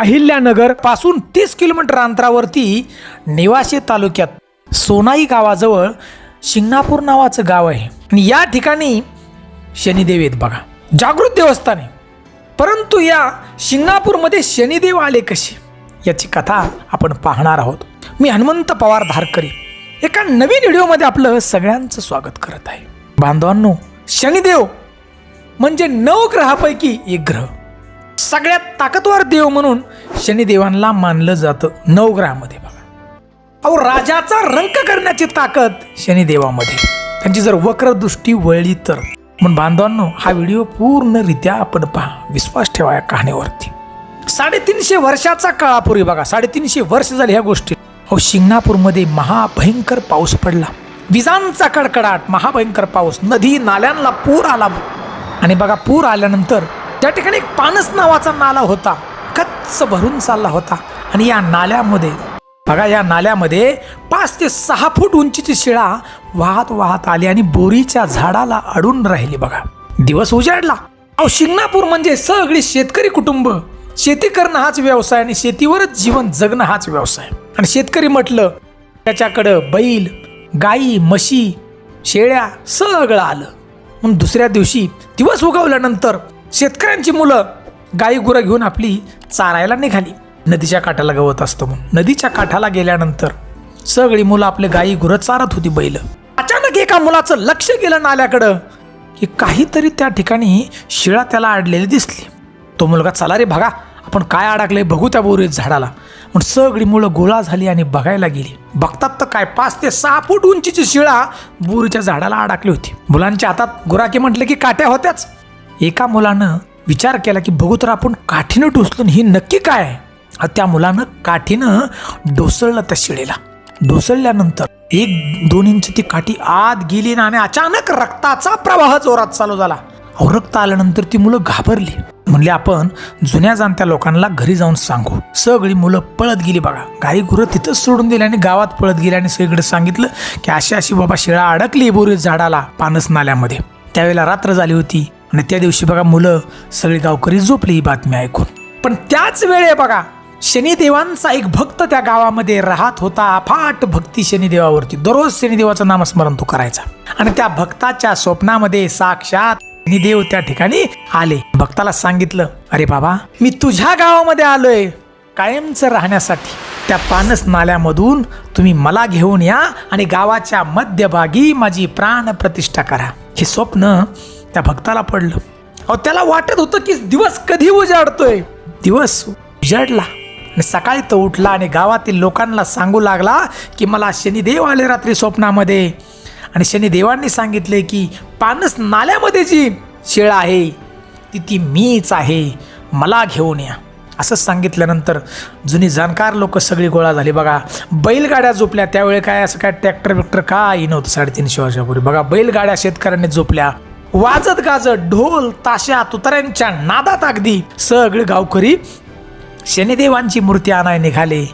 अहिल्यानगरपासून तीस किलोमीटर अंतरावरती नेवासे तालुक्यात सोनाई गावाजवळ शिंगणापूर नावाचं गाव आहे. आणि या ठिकाणी शनिदेव आहेत बघा. जागृत देवस्थान आहे. परंतु या शिंगणापूरमध्ये शनिदेव आले कसे? याची कथा आपण पाहणार आहोत. मी हनुमंत पवार धारकरी. एका नवीन व्हिडिओमध्ये आपलं सगळ्यांचं स्वागत करत आहे. बांधवांनो शनिदेव म्हणजे नऊ ग्रहापैकी एक ग्रह. सगळ्यात ताकदवर देव म्हणून शनिदेवांना मानलं जातं नवग्रहामध्ये बघा. अहो राजाचा रंक करण्याची ताकद शनिदेवामध्ये. त्यांची जर वक्रदृष्टी वळली तर. म्हणून बांधवांनो हा व्हिडिओ पूर्णरित्या आपण पहा. विश्वास ठेवा या कहाणीवरती. साडेतीनशे वर्षाचा काळापूर्वी बघा. साडेतीनशे वर्ष झाले ह्या गोष्टी. अहो शिंगणापूरमध्ये महाभयंकर पाऊस पडला. विजांचा कडकडाट महाभयंकर पाऊस. नदी नाल्यांना पूर आला. आणि बघा पूर आल्यानंतर त्या ठिकाणी एक पानस नावाचा नाला होता. कच्च भरून चालला होता. आणि या नाल्यामध्ये बघा या नाल्यामध्ये पाच ते सहा फूट उंचीची शिळा वाहत वाहत आली आणि बोरीच्या झाडाला अडून राहिली बघा. दिवस उजाडला. अहो शिंगणापूर म्हणजे सगळी शेतकरी कुटुंब. शेती करणं हाच व्यवसाय आणि शेतीवरच जीवन जगणं हाच व्यवसाय. आणि शेतकरी म्हटलं त्याच्याकडं बैल गाई म्हशी शेळ्या सगळं आलं. मग दुसऱ्या दिवशी दिवस उगवल्यानंतर शेतकऱ्यांची मुलं गाई गुरं घेऊन आपली चारायला निघाली. नदीच्या काठाला गवत असतं म्हणून. नदीच्या काठाला गेल्यानंतर सगळी मुलं आपले गाई गुरं चारत होती बैल. अचानक एका मुलाचं लक्ष गेलं नाल्याकडं की काहीतरी त्या ठिकाणी शिळा त्याला अडलेली दिसली. तो मुलगा चला रे बघा आपण काय अडकले बघू त्या बोरीत झाडाला. पण सगळी मुलं गोळा झाली आणि बघायला गेली. बघतात तर काय पाच ते सहा फूट उंचीची शिळा बोरीच्या झाडाला अडकली होती. मुलांच्या हातात गुराकी म्हटलं की काट्या होत्याच. एका मुलानं विचार केला की बघू तर आपण काठीनं टोचलो ही नक्की काय आहे? त्या मुलानं काठीनं डोसळलं त्या शिळेला. डोसळल्यानंतर एक दोन इंच ती काठी आत गेली ना आणि अचानक रक्ताचा प्रवाह जोरात चालू झाला. रक्त आल्यानंतर ती मुलं घाबरली. म्हणले आपण जुन्या जाणत्या लोकांना घरी जाऊन सांगू. सगळी मुलं पळत गेली बघा. गाई गुरं तिथंच सोडून दिली आणि गावात पळत गेली आणि सगळीकडे सांगितलं की अशी अशी बाबा शिळा अडकली बोरी झाडाला पानस नाल्यामध्ये. त्यावेळेला रात्र झाली होती. आणि त्या दिवशी बघा मुलं सगळी गावकरी झोपली ही बातमी ऐकून. पण त्याच वेळे बघा शनिदेवांचा एक भक्त त्या गावामध्ये राहत होता. अफाट भक्ती शनिदेवावरती. दररोज शनिदेवाचं नामस्मरण तो करायचा. आणि त्या भक्ताच्या स्वप्नामध्ये साक्षात शनिदेव त्या ठिकाणी आले. भक्ताला सांगितलं अरे बाबा मी तुझ्या गावामध्ये आलोय कायमचं राहण्यासाठी. त्या पानस नाल्यामधून तुम्ही मला घेऊन या आणि गावाच्या मध्यभागी माझी प्राण प्रतिष्ठा करा. हे स्वप्न त्या भक्ताला पडलं. अहो त्याला वाटत होतं की दिवस कधी उजाडतोय. दिवस उजाडला. आणि सकाळी तो उठला आणि गावातील लोकांना सांगू लागला की मला शनिदेव आले रात्री स्वप्नामध्ये. आणि शनिदेवांनी सांगितले की पानस नाल्यामध्ये जी शेळ आहे ती ती मीच आहे. मला घेऊन या. असं सांगितल्यानंतर जुनी जाणकार लोक सगळी गोळा झाली. बघा बैलगाड्या झोपल्या. त्यावेळी काय असं काय ट्रॅक्टर बिक्टर काही नव्हतं साडेतीनशे वर्षापूर्वी. बघा बैलगाड्या शेतकऱ्यांनी झोपल्या. वाजत गाजत ढोल ताशा तुतऱ्यांच्या नादात अगदी सगळे गावकरी शनिदेवांची मूर्ती आणाय निघाले.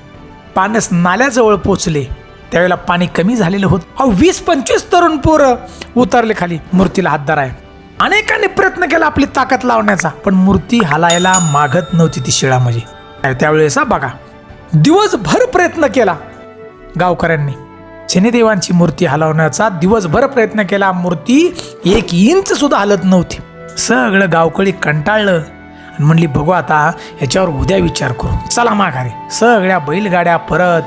पानस नाल्याजवळ पोचले. त्यावेळेला पाणी कमी झालेलं होतं. अहो वीस पंचवीस तरुण पोरं उतरले खाली. मूर्तीला हात धराय अनेकांनी प्रयत्न केला आपली ताकद लावण्याचा पण मूर्ती हलायला मागत नव्हती ती शिळा म्हणजे त्यावेळेस हा बघा दिवसभर प्रयत्न केला गावकऱ्यांनी. शनिदेवांची मूर्ती हलवण्याचा दिवसभर प्रयत्न केला. मूर्ती एक इंच सुद्धा हलत नव्हती. सगळं गावकळी कंटाळलं. आणि म्हणली बघू आता याच्यावर उद्या विचार करू. चला माघारी. सगळ्या बैलगाड्या परत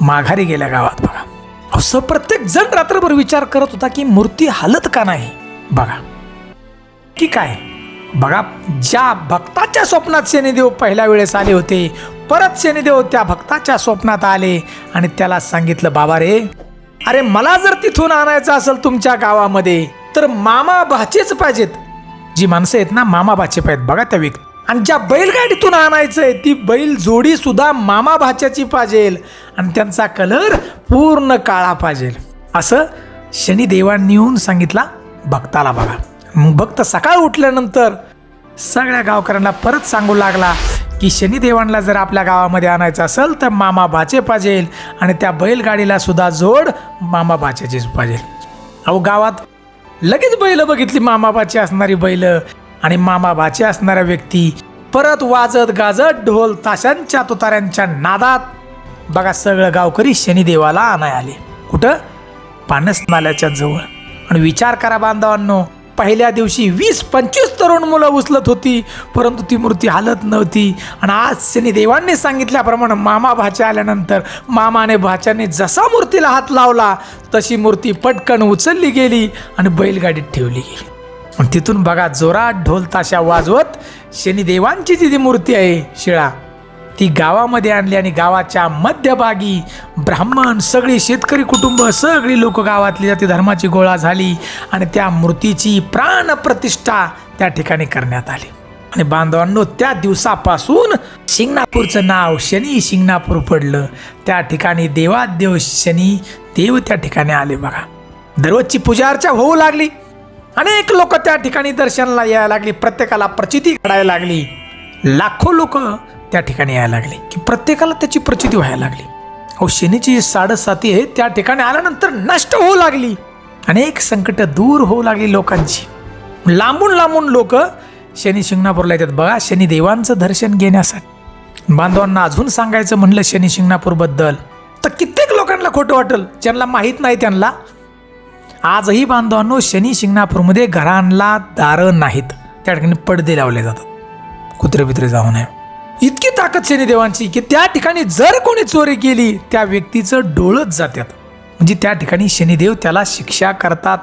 माघारी गेल्या गावात बघा. असं प्रत्येक जण रात्रभर विचार करत होता की मूर्ती हलत का नाही? बघा. ठीक आहे. बघा ज्या भक्ताच्या स्वप्नात शनिदेव पहिल्या वेळेस आले होते परत शनिदेव त्या भक्ताच्या स्वप्नात आले आणि त्याला सांगितलं बाबा रे अरे मला जर तिथून आणायचं असेल तुमच्या गावामध्ये तर मामा भाचेच पाहिजेत. जी माणसं आहेत ना मामा भाचे पाहिजेत. बघा त्या व्यक्ती. आणि ज्या बैलगाडीतून आणायचंय ती बैल जोडी सुद्धा मामा भाच्याची पाहिजेल आणि त्यांचा कलर पूर्ण काळा पाहिजेल असं शनिदेवांनी येऊन सांगितला भक्ताला बघा. मग भक्त सकाळ उठल्यानंतर सगळ्या गावकऱ्यांना परत सांगू लागला की शनिदेवांना जर आपल्या गावामध्ये आणायचं असेल तर मामा भाचे पाहिजेल आणि त्या बैलगाडीला सुद्धा जोड मामा भाच्याचीच पाहिजे अहो गावात लगेच बैल बघितली मामा भाची असणारी बैल आणि मामा भाचे असणाऱ्या व्यक्ती. परत वाजत गाजत ढोल ताशांच्या तुताऱ्यांच्या नादात बघा सगळं गावकरी शनिदेवाला आणाय आले. कुठं? पानस नाल्याच्या जवळ. आणि विचार करा बांधवांनो पहिल्या दिवशी वीस पंचवीस तरुण मुलं उचलत होती. परंतु ती मूर्ती हालत नव्हती. आणि आज शनिदेवांनी सांगितल्याप्रमाणे मामा भाच्या आल्यानंतर मामाने भाच्याने जसा मूर्तीला हात लावला तशी मूर्ती पटकन उचलली गेली आणि बैलगाडीत ठेवली गेली. आणि तिथून बघा जोरात ढोल ताशा वाजवत शनिदेवांची जी ती मूर्ती आहे शिळा. ती गावामध्ये आणली आणि गावाच्या मध्यभागी ब्राह्मण सगळी शेतकरी कुटुंब सगळी लोक गावातली जाती धर्माची गोळा झाली आणि त्या मूर्तीची प्राणप्रतिष्ठा त्या ठिकाणी करण्यात आली. आणि बांधवांनो त्या दिवसापासून शिंगणापूरचं नाव शनी शिंगणापूर पडलं. त्या ठिकाणी देवादेव शनी देव त्या ठिकाणी आले बघा. दररोजची पूजा अर्चा होऊ लागली. अनेक लोक त्या ठिकाणी दर्शनाला यायला लागली. प्रत्येकाला प्रचिती घडायला लागली. लाखो लोक त्या ठिकाणी यायला लागले की प्रत्येकाला त्याची प्रचिती व्हायला लागली. अहो शनीची जी साडेसाती आहे त्या ठिकाणी आल्यानंतर नष्ट होऊ लागली. अनेक संकट दूर होऊ लागली लोकांची. लांबून लांबून लोक शनी शिंगणापूरला येतात. बघा शनी देवांचं दर्शन घेण्यासाठी. बांधवांना अजून सांगायचं म्हणलं शनी शिंगणापूरबद्दल तर कित्येक लोकांना खोटं वाटेल. ज्यांना माहीत नाही त्यांना. आजही बांधवांनो शनी शिंगणापूरमध्ये घरांना दारं नाहीत. त्या ठिकाणी पडदे लावले जातात. कुत्रे बित्रे जाऊ नये. इतकी ताकद शनिदेवांची की त्या ठिकाणी जर कोणी चोरी केली त्या व्यक्तीचं डोळच जातात म्हणजे त्या ठिकाणी शनिदेव त्याला शिक्षा करतात.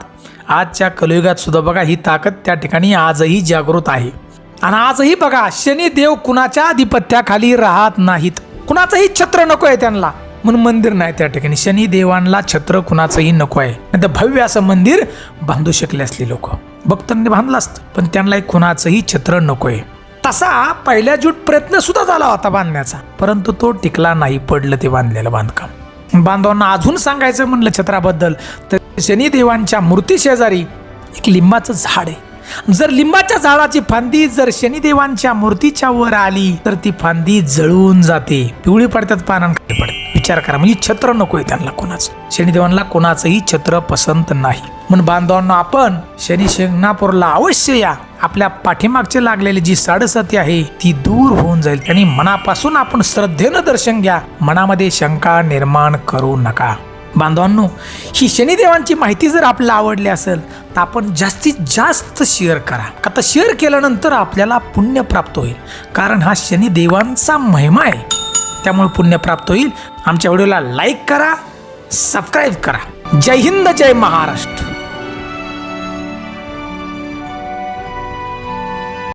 आजच्या कलयुगात सुद्धा बघा ही ताकद त्या ठिकाणी आजही जागृत आहे. आणि आजही बघा शनिदेव कुणाच्या आधिपत्याखाली राहत नाहीत. कुणाचंही छत्र नको आहे त्यांना. म्हणून मंदिर नाही त्या ठिकाणी. शनिदेवांना छत्र कुणाचंही नको आहे. नाही तर भव्य असं मंदिर बांधू शकले असले लोक. भक्तांनी बांधलं असतं पण त्यांना कुणाचंही छत्र नको आहे तसा पहिल्या जूट प्रयत्न सुद्धा झाला होता बांधण्याचा. परंतु तो टिकला नाही पडलं ते बांधलेलं बांधकाम. बांधवांना अजून सांगायचं म्हणलं छत्राबद्दल तर शनिदेवांच्या मूर्ती शेजारी एक लिंबाचं झाड आहे. जर लिंबाच्या झाडाची फांदी जर शनिदेवांच्या मूर्तीच्या वर आली तर ती फांदी जळून जाते. पिवळी पडतात पानांखाली पडते विचार करा म्हणजे छत्र नकोय त्यांना कोणाचं. शनिदेवांना कोणाचंही छत्र पसंत नाही. म्हणून बांधवांना आपण शनी शिंगणापूरला अवश्य या. आपल्या पाठीमागचे लागलेली जी साडेसाती आहे ती दूर होऊन जाईल. आणि मनापासून आपण श्रद्धेनं दर्शन घ्या. मनामध्ये शंका निर्माण करू नका. बांधवांनो ही शनिदेवांची माहिती जर आपल्याला आवडली असेल तर आपण जास्तीत जास्त शेअर करा. आता शेअर केल्यानंतर आपल्याला पुण्य प्राप्त होईल. कारण हा शनिदेवांचा महिमा आहे. त्यामुळे पुण्य प्राप्त होईल. आमच्या व्हिडिओला लाईक करा सबस्क्राईब करा. जय हिंद जय महाराष्ट्र.